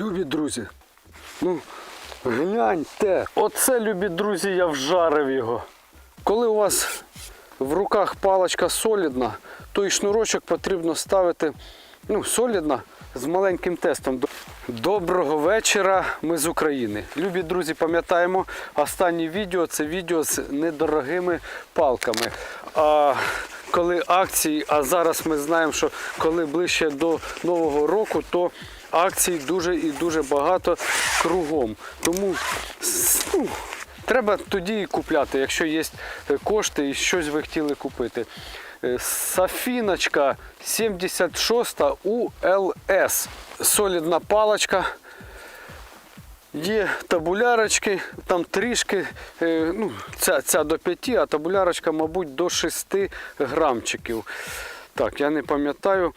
Любі друзі, ну гляньте, оце, любі друзі, я вжарив його. Коли у вас в руках паличка солідна, то і шнурочок потрібно ставити ну, солідна з маленьким тестом. Доброго вечора, ми з України. Любі друзі, пам'ятаємо, останнє відео це відео з недорогими палками. А коли акції, а зараз ми знаємо, що коли ближче до Нового року, то акцій дуже і дуже багато кругом. Тому ну, треба тоді і купляти, якщо є е, кошти і щось ви хотіли купити. Е, Сафіночка 76 УЛС. Солідна паличка. Є табулярочки, там трішки, е, ну, ця, ця до 5, а табулярочка, мабуть, до 6 грамчиків. Так, я не пам'ятаю.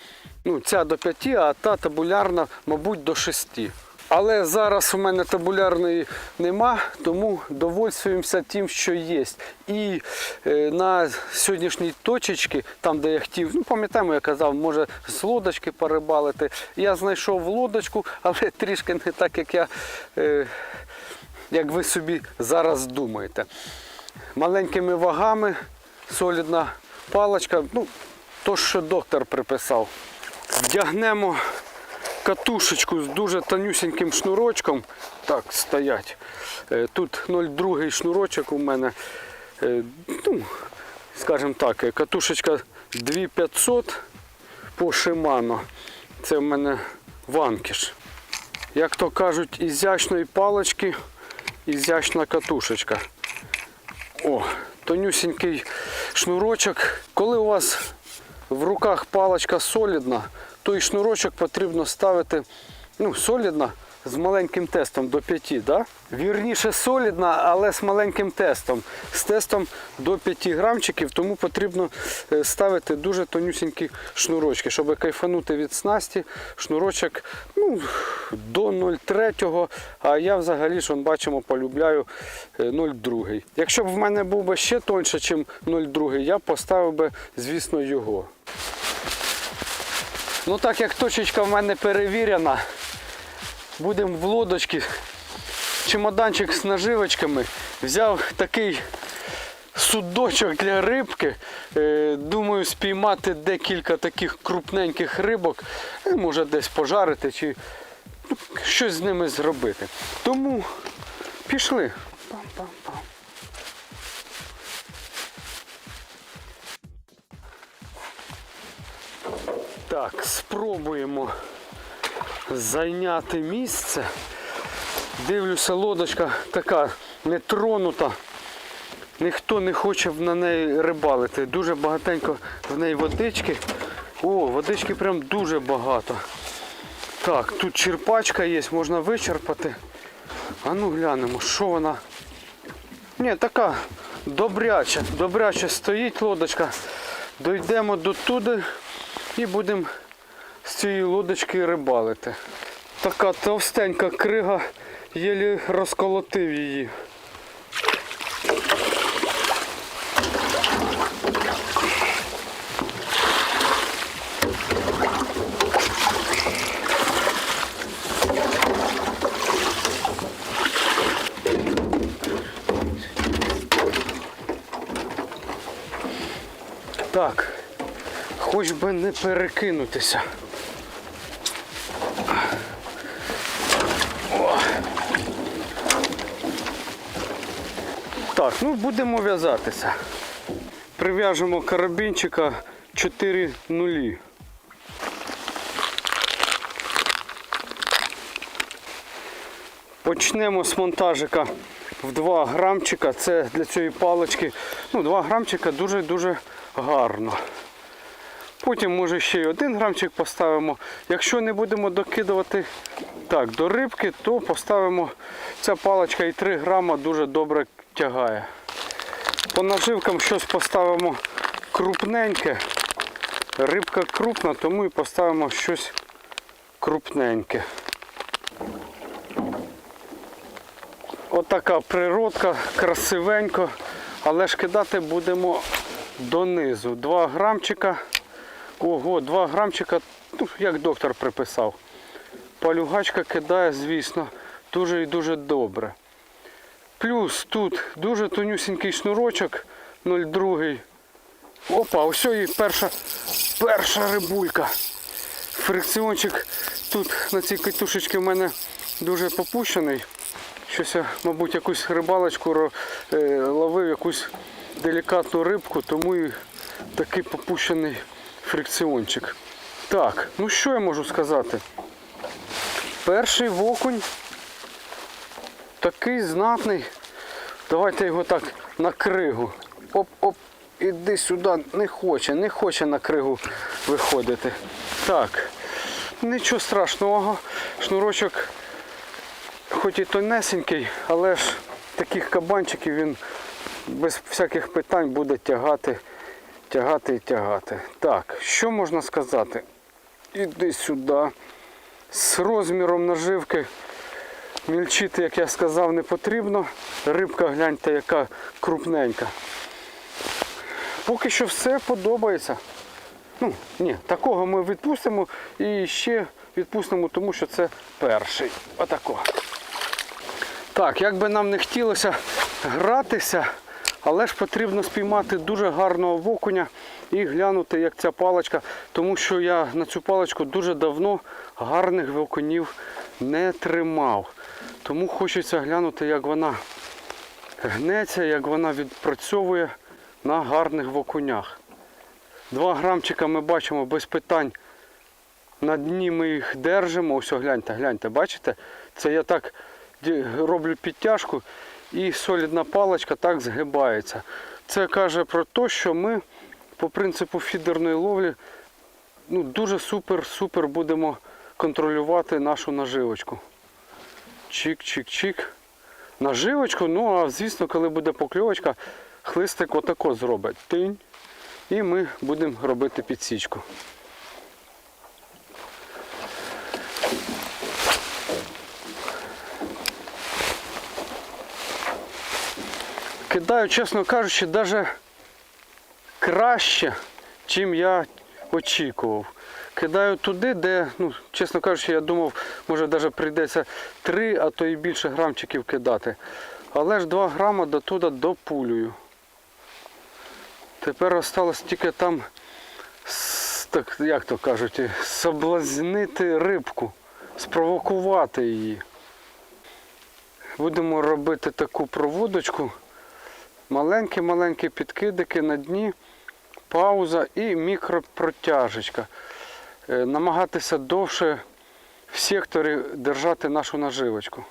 Ну, ця до 5, а та табулярна, мабуть, до 6. Але зараз у мене табулярної нема, тому довольствуємося тим, що є. І е, на сьогоднішній точечці, там де я хотів, ну пам'ятаємо, я казав, може з лодочки порибалити. Я знайшов лодочку, але трішки не так, як я, е, як ви собі зараз думаєте. Маленькими вагами, солідна паличка, ну, то, що доктор приписав. Вдягнемо катушечку з дуже тонюсіньким шнурочком. Так, стоять. Е, Тут 0,2 шнурочок у мене. Е, Ну, скажімо так, е, катушечка 2500 по Shimano. Це в мене ванкіш. Як то кажуть, ізящної палички, ізящна катушечка. О, тонюсінький шнурочок. Коли у вас в руках паличка солідна, то і шнурочок потрібно ставити ну, солідна з маленьким тестом до 5. Да? Вірніше солідна, але з маленьким тестом. З тестом до 5 грамчиків, тому потрібно е, ставити дуже тонюсінькі шнурочки, щоб кайфанути від снасті. Шнурочок ну, до 0,3, а я взагалі ж бачимо, полюбляю е, 0,2. Якщо б в мене був би ще тоньше, ніж 0,2, я поставив би, звісно, його. Ну так як точечка в мене перевірена, будемо в лодочці. Чемоданчик з наживочками. Взяв такий судочок для рибки. Е, Думаю, спіймати декілька таких крупненьких рибок. Е, Може десь пожарити чи ну, щось з ними зробити. Тому пішли. Пам-пам-пам. Так, спробуємо зайняти місце. Дивлюся, лодочка така нетронута. Ніхто не хоче на неї рибалити. Дуже багатенько в неї водички. О, водички прям дуже багато. Так, тут черпачка є, можна вичерпати. А ну глянемо, що вона. Ні, така добряча, добряча стоїть лодочка. Дойдемо до туди і будемо з цієї лодочки рибалити. Така товстенька крига, єлі розколотив її. Так, хоч би не перекинутися. О. Так, ну будемо в'язатися. Прив'яжемо карабінчика 4 нулі. Почнемо з монтажика в 2 грамчика. Це для цієї палички. Ну, 2 грамчика дуже-дуже гарно. Потім може ще й один грамчик поставимо. Якщо не будемо докидувати так, до рибки, то поставимо ця паличка і 3 грама дуже добре тягає. По наживкам щось поставимо крупненьке. Рибка крупна, тому і поставимо щось крупненьке. Отака природка, красивенько, але ж кидати будемо донизу. 2 грамчика. Ого, 2 грамчика, ну, як доктор приписав. палюгачка кидає, звісно, дуже і дуже добре. Плюс тут дуже тонюсінький шнурочок 0,2. Опа, ось і перша, перша рибулька. Фрикціончик тут на цій катушечці в мене дуже попущений. Щось мабуть, якусь рибалочку е, ловив, якусь делікатну рибку, тому і такий попущений фрикціончик. Так, ну що я можу сказати? Перший вокунь такий знатний. Давайте його так на кригу. Оп-оп, іди сюди, не хоче, не хоче на кригу виходити. Так, нічого страшного. Шнурочок хоч і тонесенький, але ж таких кабанчиків він без всяких питань буде тягати, тягати і тягати. Так, що можна сказати? Іди сюди. З розміром наживки мільчити, як я сказав, не потрібно. Рибка, гляньте, яка крупненька. Поки що все подобається. Ну, ні, такого ми відпустимо і ще відпустимо, тому що це перший. Отако. Так, як би нам не хотілося гратися, але ж потрібно спіймати дуже гарного вокуня і глянути, як ця паличка, тому що я на цю паличку дуже давно гарних вокунів не тримав. Тому хочеться глянути, як вона гнеться, як вона відпрацьовує на гарних вокунях. Два грамчика ми бачимо без питань. На дні ми їх держимо. Ось гляньте, гляньте, бачите? Це я так роблю підтяжку і солідна паличка так згибається. Це каже про те, що ми по принципу фідерної ловлі ну, дуже супер-супер будемо контролювати нашу наживочку. Чик-чик-чик. Наживочку, ну а звісно, коли буде покльовочка, хлистик отако зробить. Тинь. І ми будемо робити підсічку. Кидаю, чесно кажучи, навіть краще, чим я очікував. Кидаю туди, де, ну, чесно кажучи, я думав, може навіть прийдеться 3, а то і більше грамчиків кидати. Але ж 2 грама до туди допулюю. Тепер осталось тільки там, так, як то кажуть, соблазнити рибку, спровокувати її. Будемо робити таку проводочку. Маленькі-маленькі підкидики на дні, пауза і мікропротяжечка. Е, Намагатися довше в секторі держати нашу наживочку.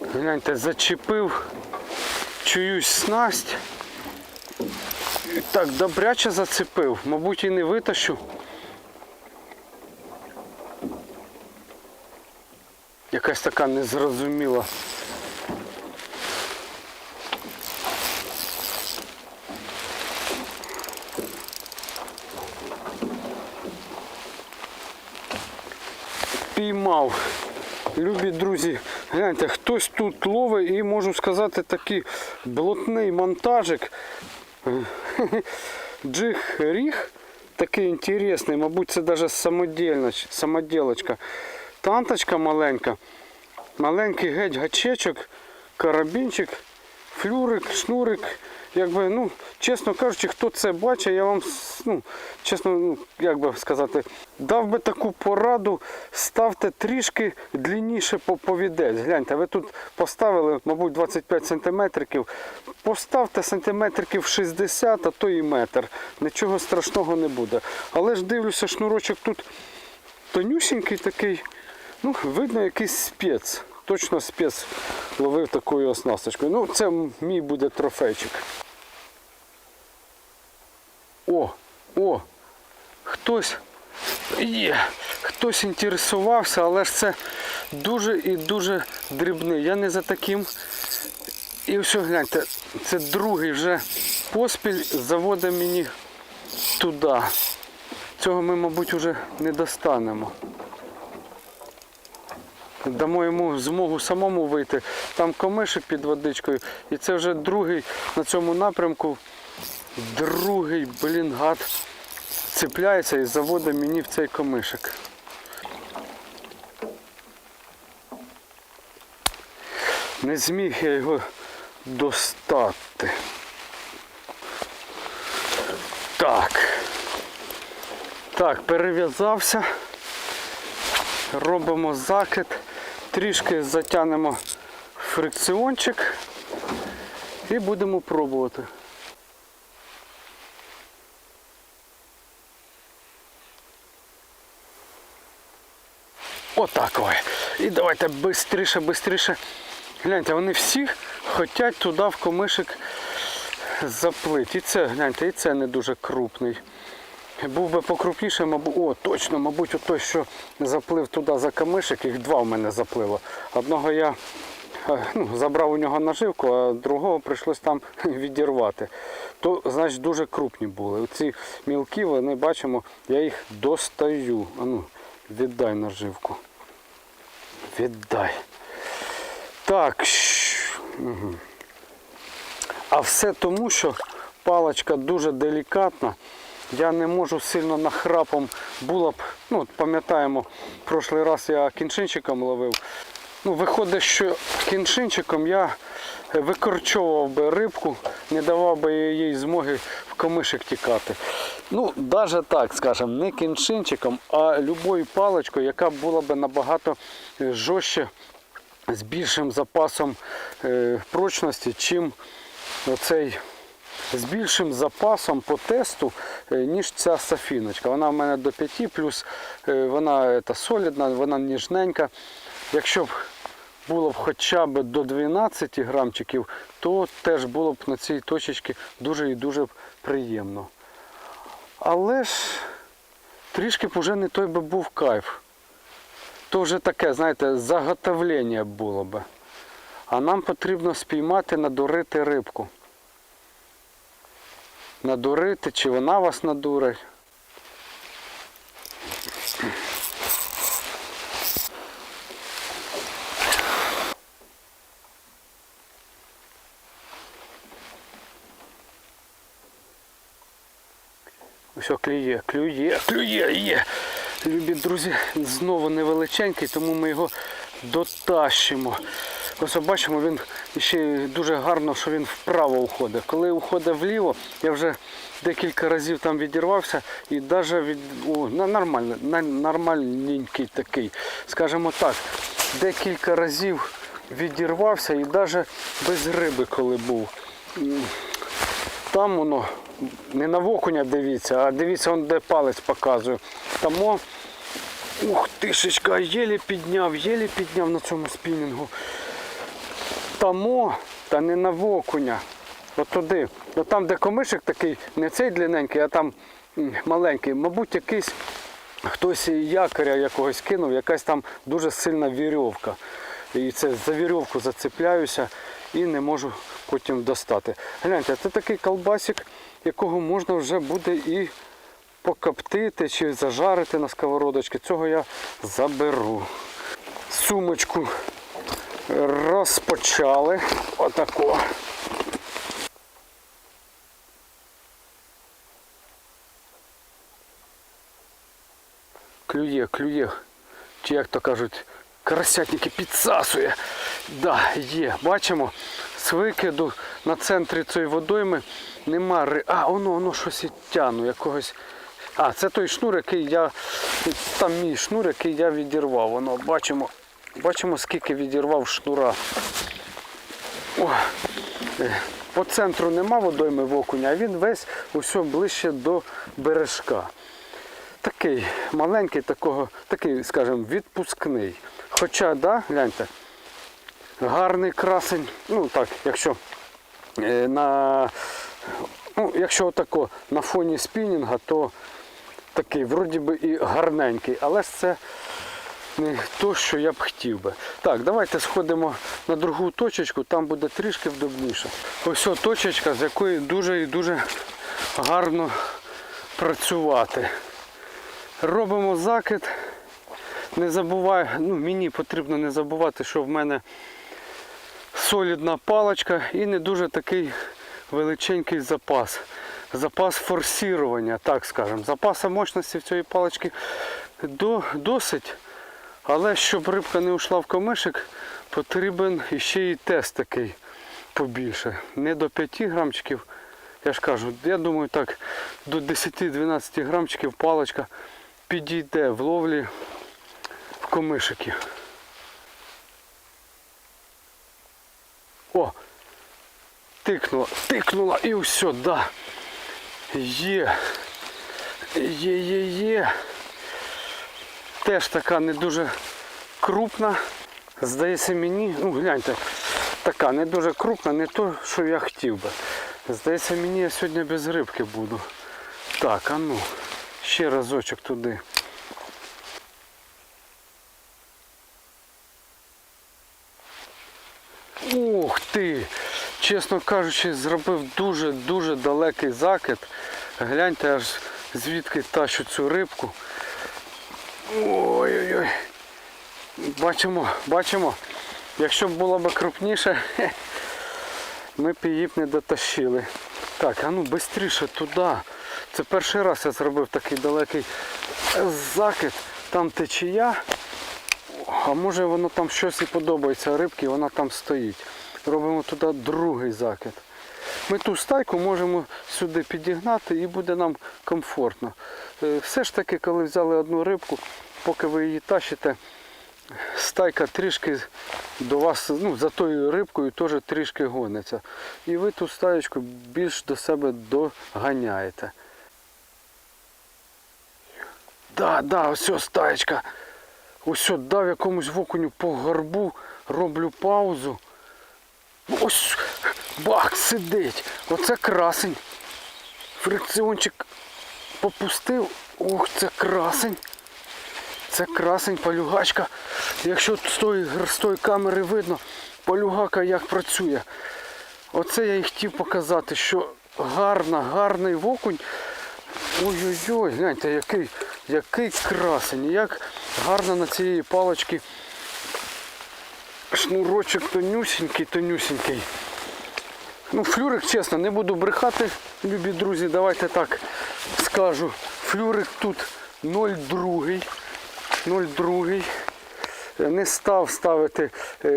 Гляньте, зачепив чиюсь снасть. Так, добряче зацепив, мабуть, і не витащу. Якась така незрозуміла. Піймав. Любі друзі, гляньте, хтось тут ловить і можу сказати такий блотний монтажик. Джиг ріг такий інтересний, мабуть, це навіть самоділочка. Танточка маленька, маленький геть гачечок, карабінчик, флюрик, шнурик. Якби, ну, чесно кажучи, хто це бачить, я вам ну, чесно, ну, як би сказати, дав би таку пораду, ставте трішки длинніше по- повідець. Гляньте, ви тут поставили, мабуть, 25 сантиметриків. Поставте сантиметриків 60, а то і метр. Нічого страшного не буде. Але ж дивлюся, шнурочок тут тонюсінький такий. Ну, видно, якийсь спец. Точно спец ловив такою оснасточкою. Ну, це мій буде трофейчик. О, о, хтось є, хтось інтересувався, але ж це дуже і дуже дрібний. Я не за таким. І все, гляньте, це другий вже поспіль заводить мені туди. Цього ми, мабуть, вже не достанемо. дамо йому змогу самому вийти. Там комишик під водичкою. І це вже другий на цьому напрямку. Другий, блін, гад цепляється і заводить мені в цей комишик. Не зміг я його достати. Так. Так, перев'язався. Робимо закид. Трішки затягнемо фрикціончик і будемо пробувати. Отак. І давайте швидше, швидше. Гляньте, вони всі хочуть туди в комишик заплити. І це, гляньте, і це не дуже крупний. Був би покрупніше, мабуть, о, точно, мабуть, той, що заплив туди за камишик, їх два в мене запливо. Одного я е, ну, забрав у нього наживку, а другого прийшлось там відірвати. То, значить, дуже крупні були. Оці мілкі, вони бачимо, я їх достаю. А ну, віддай наживку. Віддай. Так. Угу. А все тому, що паличка дуже делікатна. Я не можу сильно нахрапом було б, ну пам'ятаємо, прошлий раз я кінчинчиком ловив. Ну, виходить, що кінчинчиком я викорчовував би рибку, не давав би їй змоги в комишик тікати. Ну, навіть так, скажемо, не кінчинчиком, а любою паличкою, яка була б набагато е, жорстче, з більшим запасом е, прочності, чим оцей з більшим запасом по тесту, е, ніж ця сафіночка. Вона в мене до 5, плюс вона е, та, солідна, вона ніжненька. Якщо б було б хоча б до 12 грамчиків, то теж було б на цій точці дуже і дуже приємно. Але ж трішки б вже не той би був кайф. То вже таке, знаєте, заготовлення було би. А нам потрібно спіймати, надурити рибку надурити, чи вона вас надурить. Все, клює, клює, клює, є. Любі друзі, знову невеличенький, тому ми його дотащимо. Ось бачимо, він ще дуже гарно, що він вправо уходить. Коли уходить вліво, я вже декілька разів там відірвався і навіть від о, нормально, нормальненький такий. Скажімо так, декілька разів відірвався і навіть без риби, коли був. Там воно не на окуня дивіться, а дивіться, он де палець показує. Тому, ух тишечка, єлі підняв, єлі підняв на цьому спінінгу. Тамо, та не на окуня. От туди. От там, де комишик такий, не цей длинненький, а там маленький. Мабуть, якийсь хтось якоря якогось кинув, якась там дуже сильна вірьовка. І це за вірьовку зацепляюся і не можу потім достати. Гляньте, це такий колбасик, якого можна вже буде і покоптити чи зажарити на сковородочці. Цього я заберу. Сумочку розпочали. Отако. Клює, клює. Чи як то кажуть, красятники підсасує. Да, є. Бачимо, з викиду на центрі цієї водойми нема ри. А, воно, воно щось і тяну, якогось. А, це той шнур, який я. Там мій шнур, який я відірвав. Воно бачимо, бачимо, скільки відірвав шнура. О, е, по центру нема водойми в окуня, а він весь усе ближче до бережка. Такий маленький, такого, такий, скажімо, відпускний. Хоча, да, гляньте, гарний красень, ну так, якщо е, на, ну, якщо отако на фоні спінінга, то такий вроді би і гарненький, але ж це не то, що я б хотів би. Так, давайте сходимо на другу точечку, там буде трішки вдобніше. Ось точечка, з якої дуже і дуже гарно працювати. Робимо закид. Не забувай, ну мені потрібно не забувати, що в мене солідна паличка і не дуже такий величенький запас. Запас форсірування, так скажемо. Запаса мощності в цієї палички до, досить. Але щоб рибка не ушла в камишик, потрібен іще і тест такий побільше. Не до 5 грамчиків. Я ж кажу, я думаю, так, до 10-12 грамчиків паличка підійде в ловлі в комишики. О! Тикнула, тикнула і все, да. Є. Є, є, є. Теж така не дуже крупна. Здається мені, ну гляньте, така не дуже крупна, не то, що я хотів би. Здається, мені я сьогодні без рибки буду. Так, а ну, ще разочок туди. Ух ти! Чесно кажучи, зробив дуже-дуже далекий закид. Гляньте аж звідки тащу цю рибку. Ой-ой-ой. Бачимо, бачимо. Якщо б було б крупніше, ми б її б не дотащили. Так, а ну швидше туди. Це перший раз я зробив такий далекий закид. Там течія. А може воно там щось і подобається рибки, вона там стоїть. Робимо туди другий закид. Ми ту стайку можемо сюди підігнати і буде нам комфортно. Е, Все ж таки, коли взяли одну рибку, поки ви її тащите, стайка трішки до вас, ну, за тою рибкою теж трішки гониться. І ви ту стаєчку більш до себе доганяєте. Да, да, ось стаєчка. Ось дав якомусь вокуню по горбу, роблю паузу. Ось бах, сидить. Оце красень. Фрикціончик попустив. Ох, це красень. Це красень, полюгачка. Якщо з тої, з тої камери видно, полюгака як працює. Оце я і хотів показати, що гарна, гарний вокунь. Ой-ой-ой, гляньте, який, який красень, як гарно на цієї палочки шнурочок тонюсінький, тонюсінький. Ну, флюрик, чесно, не буду брехати, любі друзі, давайте так скажу. Флюрик тут 0,2. 0,2. Не став ставити, е,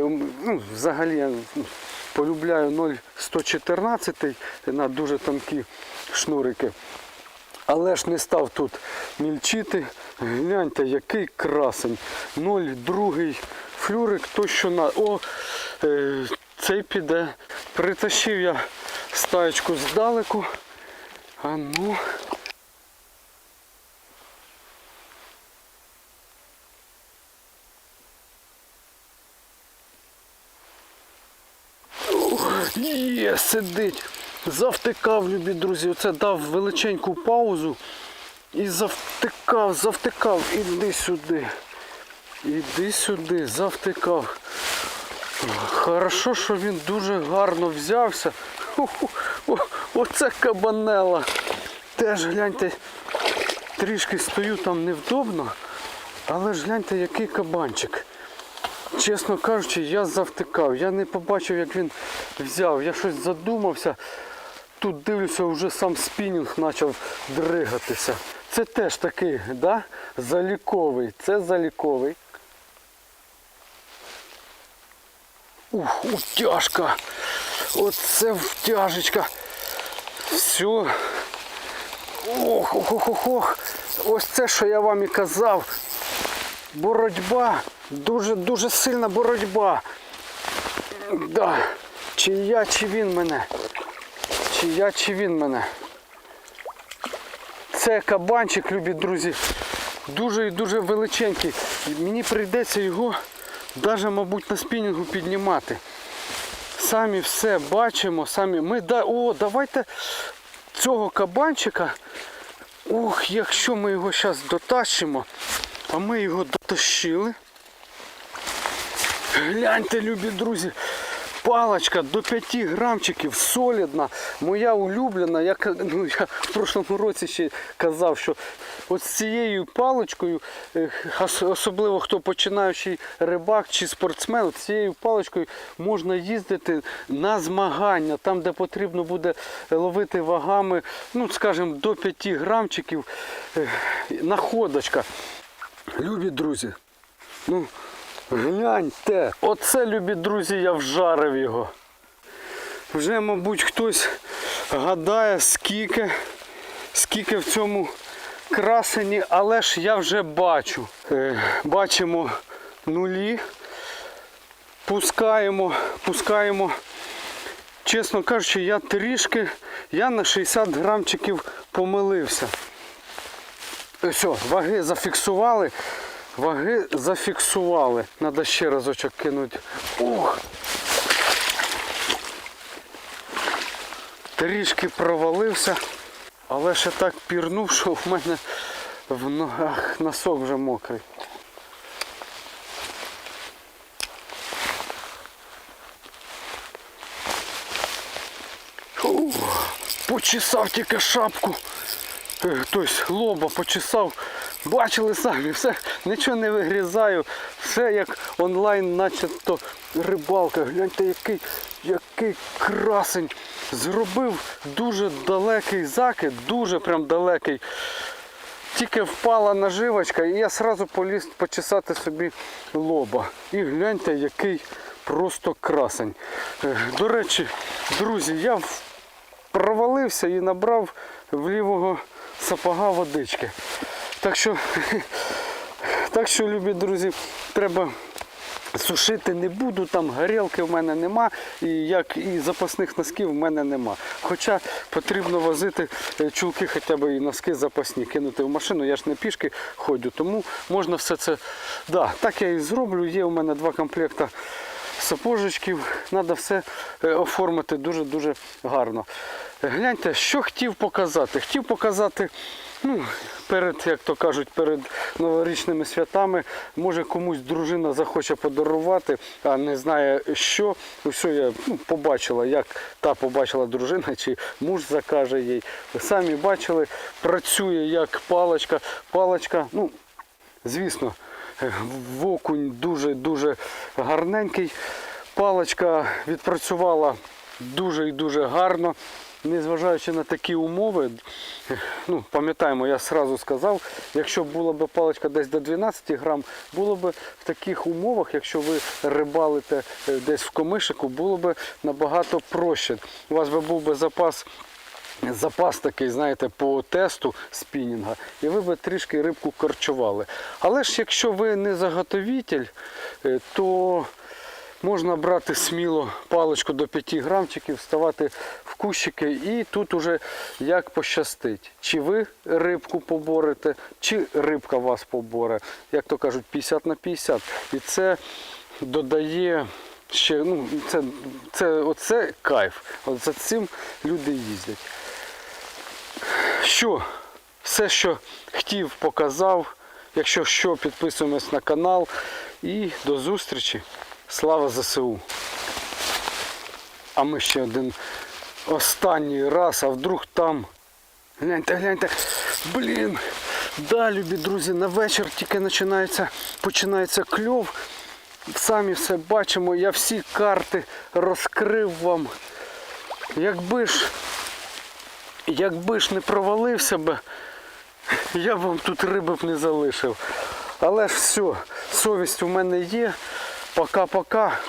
ну, взагалі я ну, полюбляю 0,114 на дуже тонкі шнурики. Але ж не став тут мільчити. Гляньте, який красень. 0,2 флюрик, то що на. О, е, цей піде. Притащив я стаєчку здалеку. А ну. Є, сидить. Завтикав, любі друзі. Оце дав величеньку паузу. І завтикав, завтикав. Іди сюди. Іди сюди, завтикав. Хорошо, що він дуже гарно взявся. О, Оце кабанела. Теж гляньте, трішки стою там невдобно, але ж гляньте, який кабанчик. Чесно кажучи, я завтикав. Я не побачив, як він взяв. Я щось задумався. Тут дивлюся, вже сам спінінг почав дригатися. Це теж такий, да? заліковий. Це заліковий. Ух, утяжка. Оце втяжечка. Все. Ох, ох, ох, ох. Ось це, що я вам і казав. Боротьба. Дуже-дуже сильна боротьба. Да. Чи я, чи він мене. Чи я, чи він мене. Це кабанчик, любі друзі, дуже і дуже величенький. Мені прийдеться його навіть, мабуть, на спінінгу піднімати. Самі все бачимо, самі. Ми да... О, давайте цього кабанчика. Ох, якщо ми його зараз дотащимо, а ми його дотащили. Гляньте, любі друзі, Палочка до 5 грамчиків, солідна, моя улюблена. Я, ну, я в прошлому році ще казав, що от з цією паличкою, е, особливо хто починаючий рибак чи спортсмен, от з цією паличкою можна їздити на змагання, там, де потрібно буде ловити вагами, ну, скажімо, до 5 грамчиків. Находочка. Любі друзі, ну, гляньте, оце, любі друзі, я вжарив його. Вже, мабуть, хтось гадає, скільки, скільки в цьому красені, але ж я вже бачу. Е, бачимо нулі, пускаємо, пускаємо. Чесно кажучи, я трішки, я на 60 грамчиків помилився. Все, ваги зафіксували. Ваги зафіксували. Треба ще разочок кинути. Ух! Трішки провалився, але ще так пірнув, що в мене в ногах носок вже мокрий. Почесав тільки шапку. Тобто лоба почесав. Бачили самі, все, нічого не вигрізаю. Все як онлайн, начебто рибалка. Гляньте, який, який красень. Зробив дуже далекий закид, дуже прям далекий. Тільки впала наживочка і я одразу поліз почесати собі лоба. І гляньте, який просто красень. Е, До речі, друзі, я провалився і набрав в лівого сапога водички. Так що, так що, любі друзі, треба сушити не буду, там горілки в мене нема, і як і запасних носків в мене нема. Хоча потрібно возити е, чулки, хоча б і носки запасні, кинути в машину, я ж не пішки ходжу, тому можна все це. Да, так я і зроблю. Є у мене два комплекти сапожечків, треба все е, оформити дуже-дуже гарно. Гляньте, що хотів показати. Хотів показати, ну, перед, як то кажуть, перед новорічними святами, може комусь дружина захоче подарувати, а не знає що. Все я ну, побачила, як та побачила дружина, чи муж закаже їй. Самі бачили, працює як паличка. Паличка, ну, Звісно, е, в окунь дуже-дуже гарненький. Паличка відпрацювала дуже і дуже гарно. Незважаючи на такі умови, ну, пам'ятаємо, я сразу сказав, якщо була б паличка десь до 12 грам, було б в таких умовах, якщо ви рибалите е, десь в комишику, було б набагато проще. У вас би був би запас запас такий, знаєте, по тесту спінінга, і ви би трішки рибку корчували. Але ж якщо ви не заготовитель, е, то можна брати сміло паличку до 5 грамчиків, ставати в кущики і тут уже як пощастить. Чи ви рибку поборете, чи рибка вас поборе. Як то кажуть, 50 на 50. І це додає ще, ну, це, це, оце кайф. От за цим люди їздять. Що? Все, що хотів, показав. Якщо що, підписуємось на канал. І до зустрічі. Слава ЗСУ. А ми ще один останній раз, а вдруг там. Гляньте, гляньте. Блін. Да, любі друзі, на вечір тільки починається, починається кльов. Самі все бачимо, я всі карти розкрив вам. Якби ж Якби ж не провалився би, я б вам тут риби б не залишив. Але ж все, совість у мене є. Пока-пока.